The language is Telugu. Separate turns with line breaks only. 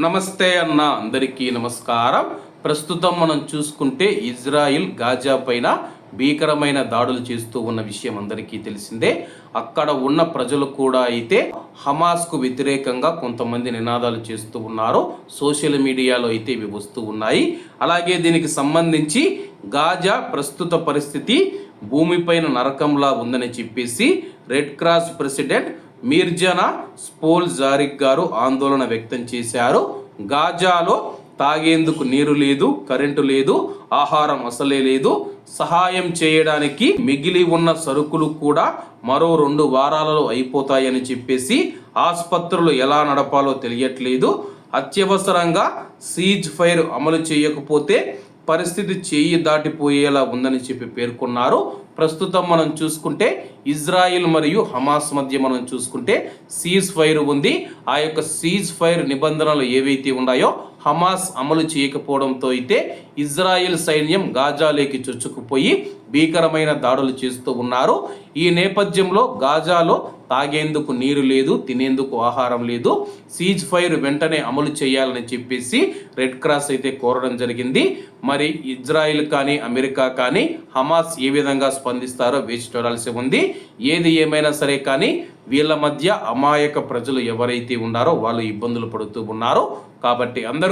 నమస్తే అన్న అందరికీ నమస్కారం. ప్రస్తుతం మనం చూసుకుంటే ఇజ్రాయిల్ గాజా పైన భీకరమైన దాడులు చేస్తూ ఉన్న విషయం అందరికీ తెలిసిందే. అక్కడ ఉన్న ప్రజలు కూడా అయితే హమాస్కు వ్యతిరేకంగా కొంతమంది నినాదాలు చేస్తూ ఉన్నారు. సోషల్ మీడియాలో అయితే ఇవి వస్తూ ఉన్నాయి. అలాగే దీనికి సంబంధించి గాజా ప్రస్తుత పరిస్థితి భూమిపైన నరకంలా ఉందని చెప్పేసి Red Cross president Mirjana Spoljaric గారు ఆందోళన వ్యక్తం చేశారు. గాజాలో తాగేందుకు నీరు లేదు కరెంటు లేదు ఆహారం అసలే లేదు. సహాయం చేయడానికి మిగిలి ఉన్న సరుకులు కూడా మరో రెండు వారాలలో అయిపోతాయని చెప్పేసి ఆసుపత్రులు ఎలా నడపాలో తెలియట్లేదు. అత్యవసరంగా సీజ్ ఫైర్ అమలు చేయకపోతే పరిస్థితి చేయి దాటిపోయేలా ఉందని చెప్పి పేర్కొన్నారు. ప్రస్తుతం మనం చూసుకుంటే ఇజ్రాయిల్ మరియు హమాస్ మధ్య మనం చూసుకుంటే సీజ్ ఫైర్ ఉంది. ఆ యొక్క సీజ్ ఫైర్ నిబంధనలు ఏవైతే ఉన్నాయో హమాస్ అమలు చేయకపోవడంతో అయితే ఇజ్రాయెల్ సైన్యం గాజాలోకి చొచ్చుకుపోయి భీకరమైన దాడులు చేస్తూ ఉన్నారు. ఈ నేపథ్యంలో గాజాలో తాగేందుకు నీరు లేదు తినేందుకు ఆహారం లేదు. సీజ్ ఫైర్ వెంటనే అమలు చేయాలని చెప్పేసి రెడ్ క్రాస్ అయితే కోరడం జరిగింది. మరి ఇజ్రాయిల్ కానీ అమెరికా కానీ హమాస్ ఏ విధంగా స్పందిస్తారో వేచి చూడాల్సి ఉంది. ఏది ఏమైనా సరే కానీ వీళ్ళ మధ్య అమాయక ప్రజలు ఎవరైతే ఉన్నారో వాళ్ళు ఇబ్బందులు పడుతూ ఉన్నారు. కాబట్టి అందరూ